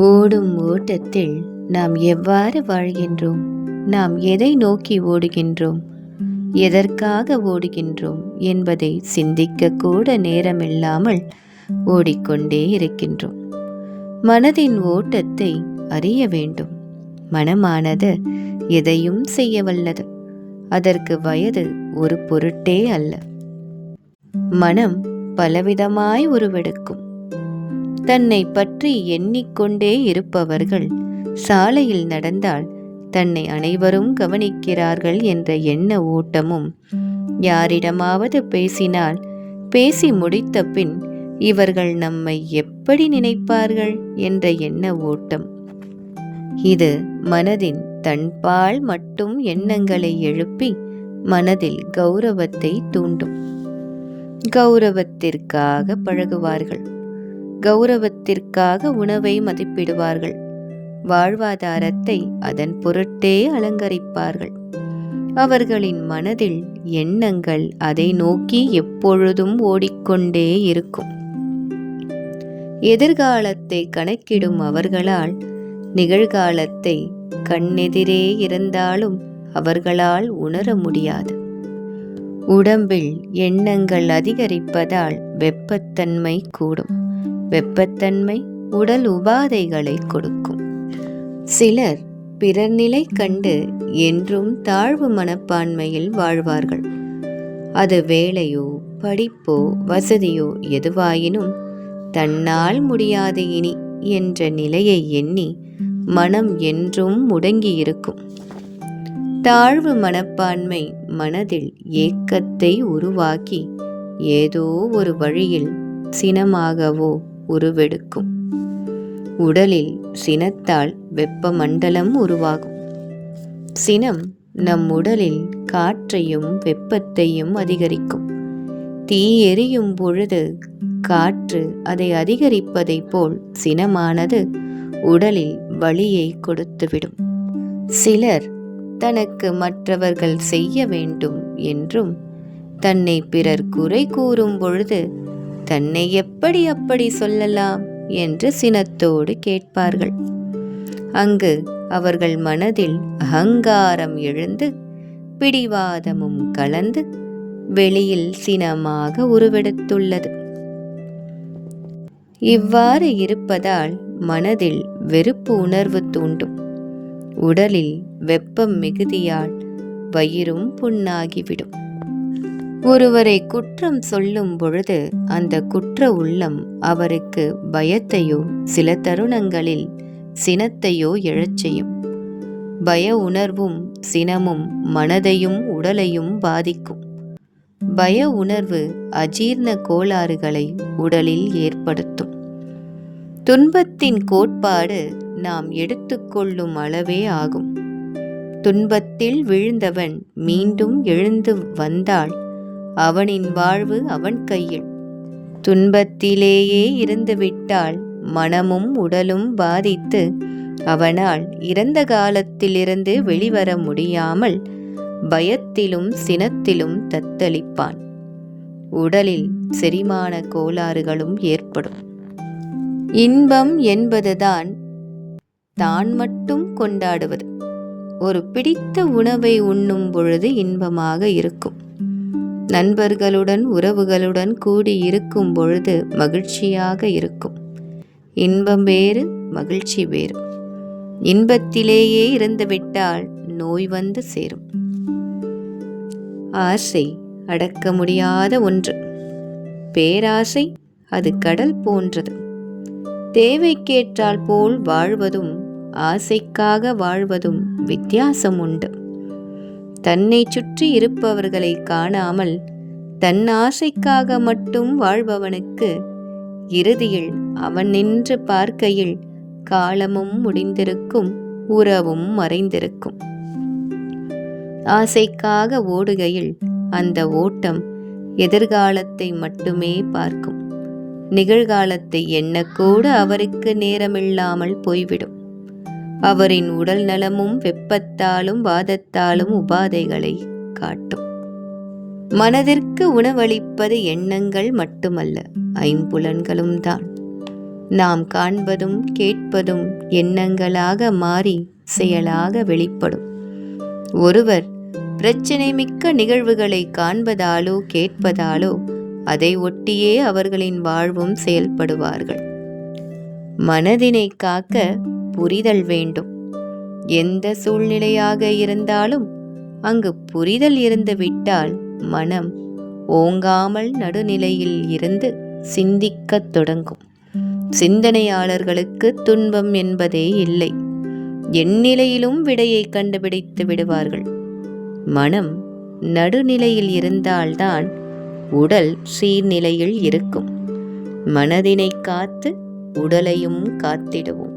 ஓடும் ஓட்டத்தில் நாம் எவ்வாறு வாழ்கின்றோம்? நாம் எதை நோக்கி ஓடுகின்றோம்? எதற்காக ஓடுகின்றோம் என்பதை சிந்திக்க கூட நேரமில்லாமல் ஓடிக்கொண்டே இருக்கின்றோம். மனதின் ஓட்டத்தை அறிய வேண்டும். மனமானது எதையும் செய்ய வல்லது. அதற்கு வயது ஒரு பொருட்டே அல்ல. மனம் பலவிதமாய் உருவெடுக்கும். தன்னை பற்றி எண்ணிக்கொண்டே இருப்பவர்கள். சாலையில் நடந்தால் தன்னை அனைவரும் கவனிக்கிறார்கள் என்ற எண்ண ஓட்டமும். யாரிடமாவது பேசினால் பேசி முடித்த பின் இவர்கள் நம்மை எப்படி நினைப்பார்கள் என்ற எண்ண ஓட்டம். இது மனதின் தன்பால் மட்டும் எண்ணங்களை எழுப்பி மனதில் கௌரவத்தை தூண்டும். கௌரவத்திற்காக பழகுவார்கள். கௌரவத்திற்காக உணவை மதிப்பிடுவார்கள். வாழ்வாதாரத்தை அதன் பொருட்டே அலங்கரிப்பார்கள். அவர்களின் மனதில் எண்ணங்கள் அதை நோக்கி எப்பொழுதும் ஓடிக்கொண்டே இருக்கும். எதிர்காலத்தை கணக்கிடும் அவர்களால் நிகழ்காலத்தை கண்ணெதிரே இருந்தாலும் அவர்களால் உணர முடியாது. உடம்பில் எண்ணங்கள் அதிகரிப்பதால் வெப்பத்தன்மை கூடும். வெப்பத்தன்மை உடல் உபாதைகளை கொடுக்கும். சிலர் பிறர் நிலை கண்டு என்றும் தாழ்வு மனப்பான்மையில் வாழ்வார்கள். அது வேலையோ படிப்போ வசதியோ எதுவாயினும் தன்னால் முடியாது இனி என்ற நிலையை எண்ணி மனம் என்றும் முடங்கியிருக்கும். தாழ்வு மனப்பான்மை மனதில் ஏக்கத்தை உருவாக்கி ஏதோ ஒரு வழியில் சினமாகவோ உருவெடுக்கும். உடலில் சினத்தால் வெப்பமண்டலம் உருவாகும். சினம் நம் உடலில் காற்றையும் வெப்பத்தையும் அதிகரிக்கும். தீ எரியும் பொழுது காற்று அதை அதிகரிப்பதைப் போல் சினமானது உடலில் வலியை கொடுத்துவிடும். சிலர் தனக்கு மற்றவர்கள் செய்ய வேண்டும் என்றும் தன்னை பிறர் குறை கூறும் பொழுது தன்னை எப்படி அப்படி சொல்லலாம் என்று சினத்தோடு கேட்பார்கள். அங்கு அவர்கள் மனதில் அகங்காரம் எழுந்து பிடிவாதமும் கலந்து வெளியில் சினமாக உருவெடுத்துள்ளது. இவ்வாறு இருப்பதால் மனதில் வெறுப்பு உணர்வு தூண்டும். உடலில் வெப்பம் மிகுதியால் வயிறும் புண்ணாகிவிடும். ஒருவரை குற்றம் சொல்லும் பொழுது அந்த குற்ற உள்ளம் அவருக்கு பயத்தையோ சில தருணங்களில் சினத்தையோ எழச் செய்யும். பய உணர்வும் சினமும் மனதையும் உடலையும் பாதிக்கும். பய உணர்வு அஜீர்ண கோளாறுகளை உடலில் ஏற்படுத்தும். துன்பத்தின் கோட்பாடு நாம் எடுத்துக்கொள்ளும் அளவே ஆகும். துன்பத்தில் விழுந்தவன் மீண்டும் எழுந்து வந்தால் அவனின் வாழ்வு அவன் கையில். துன்பத்திலேயே இருந்துவிட்டால் மனமும் உடலும் பாதித்து அவனால் இறந்த காலத்திலிருந்து வெளிவர முடியாமல் பயத்திலும் சினத்திலும் தத்தளிப்பான். உடலில் செரிமான கோளாறுகளும் ஏற்படும். இன்பம் என்பதுதான் தான் மட்டும் கொண்டாடுவது. ஒரு பிடித்த உணவை உண்ணும் பொழுது இன்பமாக இருக்கும். நண்பர்களுடன் உறவுகளுடன் கூடி இருக்கும் பொழுது மகிழ்ச்சியாக இருக்கும். இன்பம் வேறு மகிழ்ச்சி வேறு. இன்பத்திலேயே இருந்துவிட்டால் நோய் வந்து சேரும். ஆசை அடக்க முடியாத ஒன்று. பேராசை அது கடல் போன்றது. தேவைக்கேற்றால் போல் வாழ்வதும் ஆசைக்காக வாழ்வதும் வித்தியாசம் உண்டு. தன்னை சுற்றி இருப்பவர்களை காணாமல் தன் ஆசைக்காக மட்டும் வாழ்பவனுக்கு இறுதியில் அவன் நின்று பார்க்கையில் காலமும் முடிந்திருக்கும் உறவும் மறைந்திருக்கும். ஆசைக்காக ஓடுகையில் அந்த ஓட்டம் எதிர்காலத்தை மட்டுமே பார்க்கும். நிகழ்காலத்தை எண்ணக்கூட அவருக்கு நேரமில்லாமல் போய்விடும். அவரின் உடல் நலமும் வெப்பத்தாலும் வாதத்தாலும் உபாதைகளை காட்டும். மனதிற்கு உணவளிப்பது எண்ணங்கள் மட்டுமல்ல ஐம்புலன்களும் தான். நாம் காண்பதும் கேட்பதும் எண்ணங்களாக மாறி செயலாக வெளிப்படும். ஒருவர் பிரச்சனை மிக்க நிகழ்வுகளை காண்பதாலோ கேட்பதாலோ அதை ஒட்டியே அவர்களின் வாழ்வும் செயல்படுவார்கள். மனதினை காக்க புரிதல் வேண்டும். எந்த சூழ்நிலையாக இருந்தாலும் அங்கு புரிதல் இருந்து விட்டால் மனம் ஓங்காமல் நடுநிலையில் இருந்து சிந்திக்கத் தொடங்கும். சிந்தனையாளர்களுக்கு துன்பம் என்பதே இல்லை. எந்நிலையிலும் விடையை கண்டுபிடித்து விடுவார்கள். மனம் நடுநிலையில் இருந்தால்தான் உடல் சீர்நிலையில் இருக்கும். மனதினை காத்து உடலையும் காத்திடுவோம்.